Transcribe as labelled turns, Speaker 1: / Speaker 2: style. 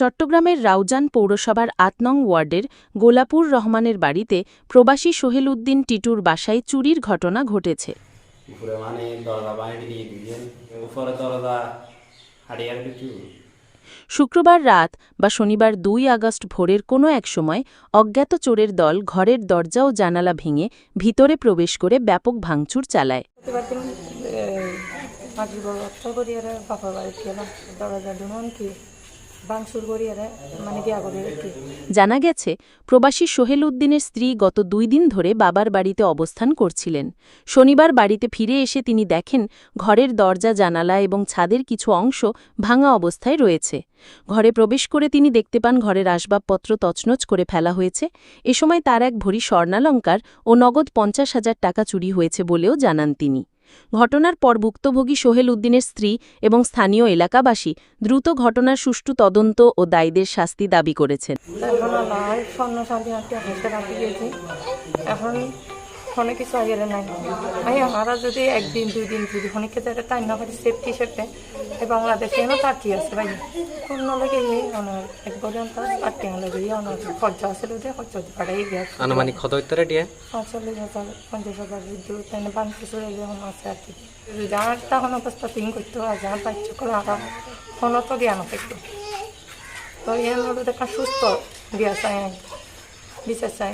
Speaker 1: চট্টগ্রামের রাউজান পৌরসভার আট নং ওয়ার্ডের গোলাপুর রহমানের বাড়িতে প্রবাসী সোহেল উদ্দিন টিটুর বাসায় চুরির ঘটনা ঘটেছে।
Speaker 2: মানে
Speaker 1: শুক্রবার রাত বা শনিবার দুই আগস্ট ভোরের কোনো এক সময় অজ্ঞাত চোরের দল ঘরের দরজা ও জানালা ভেঙে ভিতরে প্রবেশ করে ব্যাপক ভাঙচুর চালায়।
Speaker 3: মানে
Speaker 1: জানা গেছে, প্রবাসী সোহেল উদ্দিনের স্ত্রী গত দুই দিন ধরে বাবার বাড়িতে অবস্থান করছিলেন। শনিবার বাড়িতে ফিরে এসে তিনি দেখেন, ঘরের দরজা, জানালা এবং ছাদের কিছু অংশ ভাঙা অবস্থায় রয়েছে। ঘরে প্রবেশ করে তিনি দেখতে পান, ঘরের আসবাবপত্র তছনছ করে ফেলা হয়েছে। এ সময় তার এক ভরি স্বর্ণালঙ্কার ও নগদ পঞ্চাশ হাজার টাকা চুরি হয়েছে বলেও জানান তিনি। ঘটনার পর ভুক্তভোগী সোহেল উদ্দিনের স্ত্রী এবং স্থানীয় এলাকাবাসী দ্রুত ঘটনার সুষ্ঠু তদন্ত ও দায়ীদের শাস্তি দাবি করেছেন।
Speaker 3: এখন আমার ফোনে কিছু আগে নাই। আমি আমরা যদি একদিন দুই দিন যদি ফোনে খেতে তাই না পারি সেফটি হিসেবে এই বাংলাদেশে না তার কি আছে ভাই? অন্য লাগে এই অনার এক পর্যন্ত আটটি লাগে এই অনার খরচা আছে যে খরচা পাড়াই গেছে
Speaker 4: আনুমানিক কত হইতে দিয়ে
Speaker 3: পঁয়তাল্লিশ হাজার পঞ্চাশ হাজার বিদ্যুৎ তাই বাংলা চলে যেমন আছে আর কি। যার তখন অবস্থা তিন করতো আর যার বাচ্চা করে আর কোনো তো জ্ঞান থাকতো তো এর মধ্যে দেখা সুস্থ দিয়া চাই বিচার চাই।